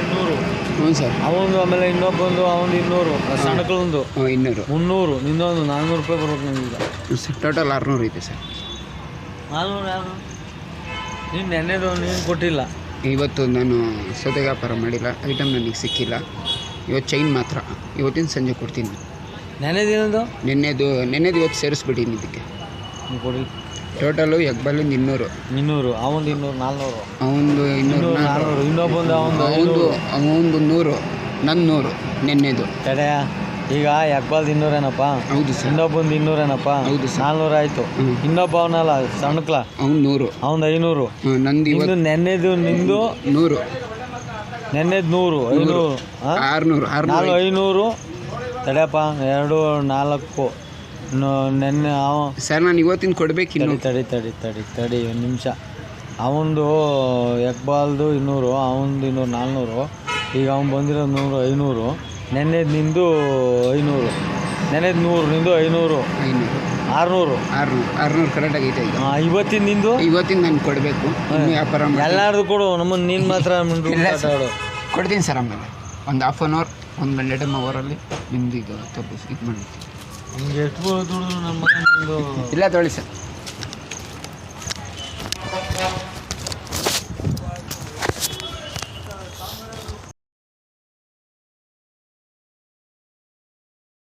ಇನ್ನೂರು ಹ್ಞೂ ಸರ್. ಅವನು ಆಮೇಲೆ ಇನ್ನೊಬ್ಬಂದು ಅವನು ಇನ್ನೂರು ಸಣ್ಣಕ್ಕೊಂದು ಇನ್ನೂರು. ಮುನ್ನೂರು ನಿನ್ನೊಂದು ನಾನ್ನೂರು ರೂಪಾಯಿ ಬರ್ಬೇಕು ನಿಮ್ಗೆ ಸರ್ ಟೋಟಲ್ ಆರುನೂರು ಐತೆ ಸರ್. ನಾನ್ನೂರು ಯಾರು ನೀನು ನೆನ್ನೆದು ನೀನು ಕೊಟ್ಟಿಲ್ಲ. ಇವತ್ತು ನಾನು ಸೌದೆ ವ್ಯಾಪಾರ ಮಾಡಿಲ್ಲ ಐಟಮ್ ನನಗೆ ಸಿಕ್ಕಿಲ್ಲ. ಇವತ್ತು ಚೈನ್ ಮಾತ್ರ. ಇವತ್ತಿನ ಸಂಜೆ ಕೊಡ್ತೀನಿ. ನೆನೆದಿನದು ನಿನ್ನೆದು ನಿನ್ನೆದು ಇವತ್ತು ಸೇರಿಸ್ಬಿಟ್ಟಿನಿ ಇದಕ್ಕೆ. ನೀವು ಕೊಡಿ. ಟೋಟಲು ಎಗ್ಬಾಲಿಂದ ಇನ್ನೂರು. ಇನ್ನೂರು ಅವನು ಇನ್ನೂರು ನಾಲ್ನೂರು. ಅವನದು ಇನ್ನೂರು ನಾಲ್ನೂರು. ಇನ್ನೊಬ್ಬಂದು ಅವನು ಅವನದು ಅವನದು ನೂರು ನನ್ನ ನೂರು ನಿನ್ನೆದು. ತಡೆಯ? ಈಗ ಎಕ್ಬಾಲ್ದು ಇನ್ನೂರೇನಪ್ಪ? ಹೌದು ಸರ್. ಇನ್ನೊಬ್ಬಂದು ಇನ್ನೂರೇನಪ್ಪ? ಹೌದು ಸರ್. ನಾಲ್ನೂರು ಆಯಿತು ಇನ್ನೊಬ್ಬ ಅವನಲ್ಲ ಸಣ್ಣಕ್ಲ ಅವ್ನು ನೂರು. ಅವ್ನು ಐನೂರು. ನಂದು ಇವತ್ತು ನೆನ್ನೆದು ನಿಂದು? ನೂರು. ನೆನ್ನೆದು ನೂರು. ಐನೂರು. ಆರುನೂರು ನಾಲ್ಕು ಐನೂರು. ತಡೆಯಪ್ಪ ಎರಡು ನಾಲ್ಕು. ನೆನ್ನೆ ಅವ ಸರ್ ನಾನು ಇವತ್ತಿನ ಕೊಡ್ಬೇಕು ಇನ್ನು. ತಡಿ ತಡಿ ತಡಿ ತಡಿ ತಡಿ ಒಂದು ನಿಮಿಷ. ಅವನದು ಎಕ್ಬಾಲ್ದು ಇನ್ನೂರು ಅವನದು ಇನ್ನೂರು ನಾಲ್ನೂರು. ಈಗ ಅವ್ನು ಬಂದಿರೋದು ನೂರು ಐನೂರು. ನೆನ್ನೆದು ನಿಂದು ಐನೂರು. ನೆನ್ನೆದು ನೂರು ನಿಂದು ಐನೂರು. ಐನೂರು. ಆರುನೂರು. ಆರುನೂರು ಆರುನೂರು ಕರೆಕ್ಟ್ ಆಗೈತೆ ಈಗ. ಇವತ್ತಿನ ನಿಂದು? ಇವತ್ತಿನ ನಾನು ಕೊಡಬೇಕು. ವ್ಯಾಪಾರ ಮಾಡಿ ಎಲ್ಲಾರ್ದು ಕೊಡು ನಮ್ಮನ್ನು ನೀನು ಮಾತ್ರ ರೂಮ್ ಇಲ್ಲ ಸರ್. ಮಾತಾಡು ಕೊಡ್ತೀನಿ ಸರ್ ಆಮೇಲೆ. ಒಂದು ಹಾಫ್ ಆನ್ ಅವರ್ ಒಂದು ಗಂಟೆ ಟೈಮ್ ಅವರಲ್ಲಿ ನಿಮ್ದು ಇದು ತಪ್ಪಿಸಿ ಇದು ಮಾಡಿ ನಿಮ್ಗೆ ಎಷ್ಟು ದುಡಿದ್ರು ನಮ್ಮ ಮನೆ ನಿಂದು. ಇಲ್ಲ ತೊಳಿ ಸರ್.